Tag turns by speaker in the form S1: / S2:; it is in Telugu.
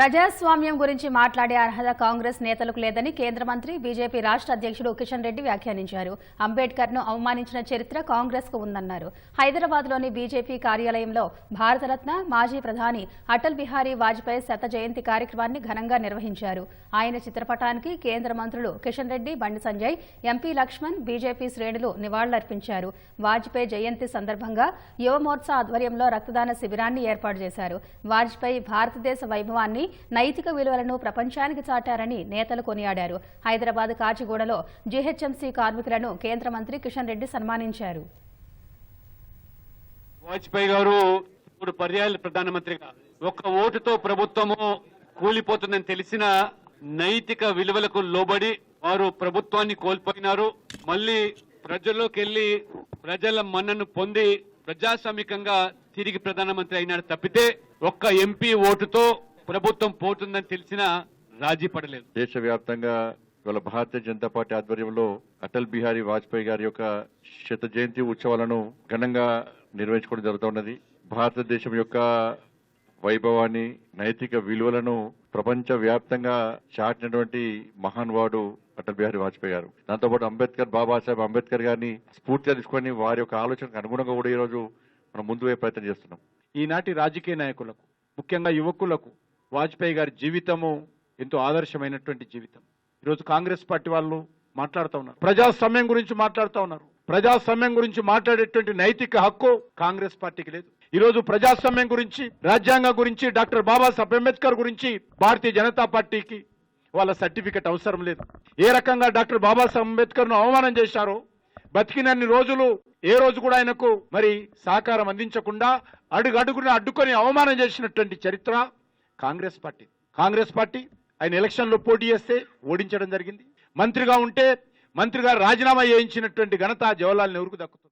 S1: ప్రజాస్వామ్యం గురించి మాట్లాడే అర్హత కాంగ్రెస్ నేతలకు లేదని కేంద్ర మంత్రి బీజేపీ రాష్ట్ర అధ్యక్షుడు కిషన్ రెడ్డి వ్యాఖ్యానించారు. అంబేద్కర్ను అవమానించిన చరిత్ర కాంగ్రెస్కు ఉందన్నారు. హైదరాబాద్లోని బీజేపీ కార్యాలయంలో భారతరత్న మాజీ ప్రధాని అటల్ బిహారీ వాజ్పేయి శత జయంతి కార్యక్రమాన్ని ఘనంగా నిర్వహించారు. ఆయన చిత్రపటానికి కేంద్ర మంత్రులు కిషన్ రెడ్డి బండి సంజయ్ ఎంపీ లక్ష్మణ్ బీజేపీ శ్రేణులు నివాళులర్పించారు. వాజ్పేయి జయంతి సందర్భంగా యువమోర్చా ఆధ్వర్యంలో రక్తదాన శిబిరాన్ని ఏర్పాటు చేశారు. వాజ్పేయి భారతదేశ వైభవాన్ని నైతిక విలువలను ప్రపంచానికి చాటారని నేతలు కొనియాడారు. హైదరాబాద్ కాచిగూడలో జీహెచ్ఎంసీ కార్మికులను కేంద్ర మంత్రి కిషన్ రెడ్డి సన్మానించారు.
S2: వాజ్పేయి గారు ఇప్పుడు పర్యాయ ప్రధానమంత్రిగా. ఒక్క ఓటుతో ప్రభుత్వము కూలిపోతుందని తెలిసిన నైతిక విలువలకు లోబడి వారు ప్రభుత్వాన్ని కోల్పోయినారు. మళ్ళీ ప్రజల్లోకెళ్ళి ప్రజల మన్నను పొంది ప్రజాస్వామికంగా తిరిగి ప్రధానమంత్రి అయినాడు తప్పితే ఒక్క ఎంపీ ఓటుతో ప్రభుత్వం పోతుందని తెలిసిన రాజీ పడలేదు.
S3: దేశవ్యాప్తంగా ఇవాళ భారతీయ జనతా పార్టీ ఆధ్వర్యంలో అటల్ బిహారీ వాజ్పేయి గారి యొక్క శత జయంతి ఉత్సవాలను ఘనంగా నిర్వహించుకోవడం జరుగుతున్నది భారతదేశం యొక్క వైభవాన్ని నైతిక విలువలను ప్రపంచ వ్యాప్తంగా చాటినటువంటి మహానుభావుడు అటల్ బిహారీ వాజ్పేయి గారు. దాంతోపాటు అంబేద్కర్ బాబాసాహెబ్ అంబేద్కర్ గారిని స్ఫూర్తిగా తీసుకొని వారి యొక్క ఆలోచనకు అనుగుణంగా కూడా ఈరోజు మనం ముందు పోయే ప్రయత్నం చేస్తున్నాం.
S4: ఈనాటి రాజకీయ నాయకులకు ముఖ్యంగా యువకులకు వాజ్పేయి గారి జీవితము ఎంతో ఆదర్శమైనటువంటి జీవితం. ఈరోజు కాంగ్రెస్ పార్టీ వాళ్ళు మాట్లాడుతూ ఉన్నారు. ప్రజాస్వామ్యం గురించి మాట్లాడుతూ ఉన్నారు. ప్రజాస్వామ్యం గురించి మాట్లాడేటువంటి నైతిక హక్కు కాంగ్రెస్ పార్టీకి లేదు. ఈరోజు ప్రజాస్వామ్యం గురించి రాజ్యాంగం గురించి డాక్టర్ బాబాసాహెబ్ అంబేద్కర్ గురించి భారతీయ జనతా పార్టీకి వాళ్ళ సర్టిఫికెట్ అవసరం లేదు. ఏ రకంగా డాక్టర్ బాబాసాహెబ్ అంబేద్కర్ను అవమానం చేశారో బతికినన్ని రోజులు ఏ రోజు కూడా ఆయనకు మరి సహకారం అందించకుండా అడుగు అడుగున అడ్డుకొని అవమానం చేసినటువంటి చరిత్ర కాంగ్రెస్ పార్టీ. కాంగ్రెస్ పార్టీ ఆయన ఎలక్షన్లో పోటీ చేస్తే ఓడించడం జరిగింది. మంత్రిగా ఉంటే మంత్రిగా రాజీనామా చేయించినటువంటి ఘనత జవహర్లాల్ నెహ్రూకు దక్కుతుంది.